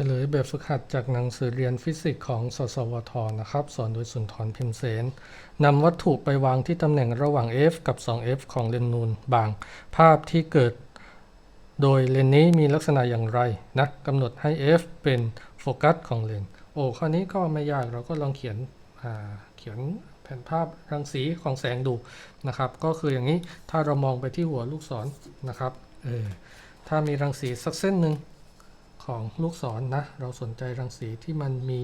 ฉลยแบบฝึกหัดจากหนังสือเรียนฟิสิกส์ของ สสวท นะครับ สอนโดยสุนทรพิมเสนนำวัตถุไปวางที่ตำแหน่งระหว่าง f กับ 2f ของเลนนูนบาง ภาพที่เกิดโดยเลนนี้มีลักษณะอย่างไรนะกำหนดให้ f เป็นโฟกัสของเลนโอ้ข้อนี้ก็ไม่ยากเราก็ลองเขียนเขียนแผนภาพรังสีของแสงดูนะครับ ก็คืออย่างนี้ถ้าเรามองไปที่หัวลูกศรนะครับเออถ้ามีรังสีสักเส้นหนึ่ง ของลูกศรนนะ เราสนใจรังสีที่มันมี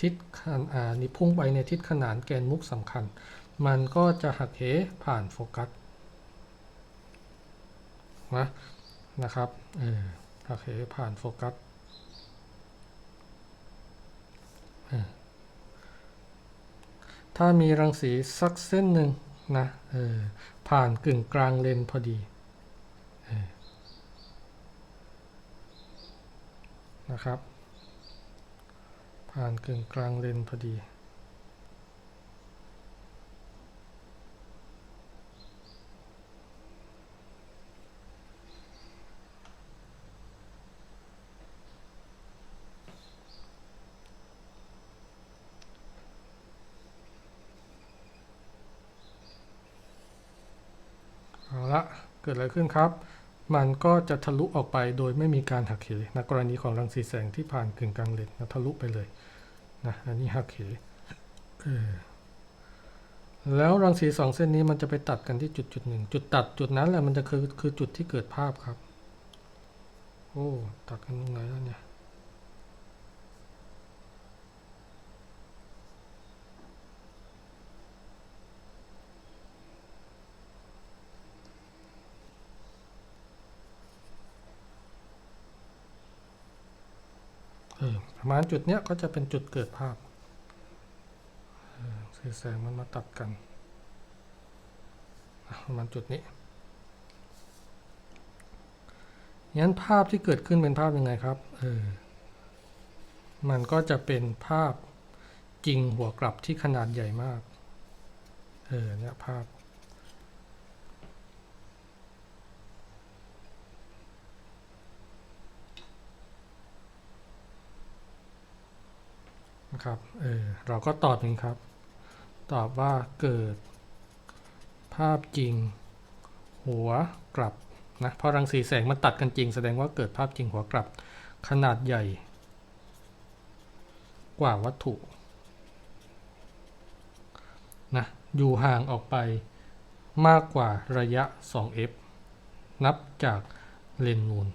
ทิศนอ่านี่พุ่งไปในทิศขนานแกนมุกสำคัญ มันก็จะหักเหผ่านโฟกัสนะนะครับเออหักเหผ่านโฟกัสถ้ามีรังสีสักเส้นหนึ่งนะเออผ่านกึ่งกลางเลนพอดี นะครับ ผ่านกึ่งกลางเลนพอดี เอาละ เกิดอะไรขึ้นครับ มันก็จะทะลุออกไปโดยไม่มีการหักเหนะกรณีของรังสีแสงที่ผ่านกึ่งกลางเลนนะทะลุไปเลยนะอันนี้หักเหแล้วรังสีสองเส้นนี้มันจะไปตัดกันที่จุดจุดหนึ่งจุดตัดจุดนั้นแหละมันจะคือคือจุดที่เกิดภาพครับ โอ้ตัดกันตรงไหนแล้วเนี่ย ประมาณจุดเนี้ยก็จะเป็นจุดเกิดภาพเออสีแสงมันมาตัดกันประมาณจุดนี้งั้นภาพที่เกิดขึ้นเป็นภาพยังไงครับเออมันก็จะเป็นภาพจริงหัวกลับที่ขนาดใหญ่มาก เออเนี่ยภาพ นะครับ เออ เราก็ตอบอย่างครับ ตอบว่าเกิด ภาพจริง หัวกลับนะเพราะรังสีแสงมันตัดกันจริง แสดงว่าเกิดภาพจริงหัวกลับ ขนาดใหญ่ กว่าวัตถุนะอยู่ห่างออกไปมากกว่าระยะ 2f นับจากเลนส์นูน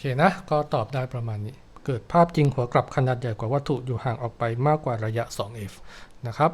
เคนะ ก็ตอบได้ประมาณนี้ เกิดภาพจริงหัวกลับขนาดใหญ่กว่าวัตถุอยู่ห่างออกไปมากกว่าระยะ 2f นะครับ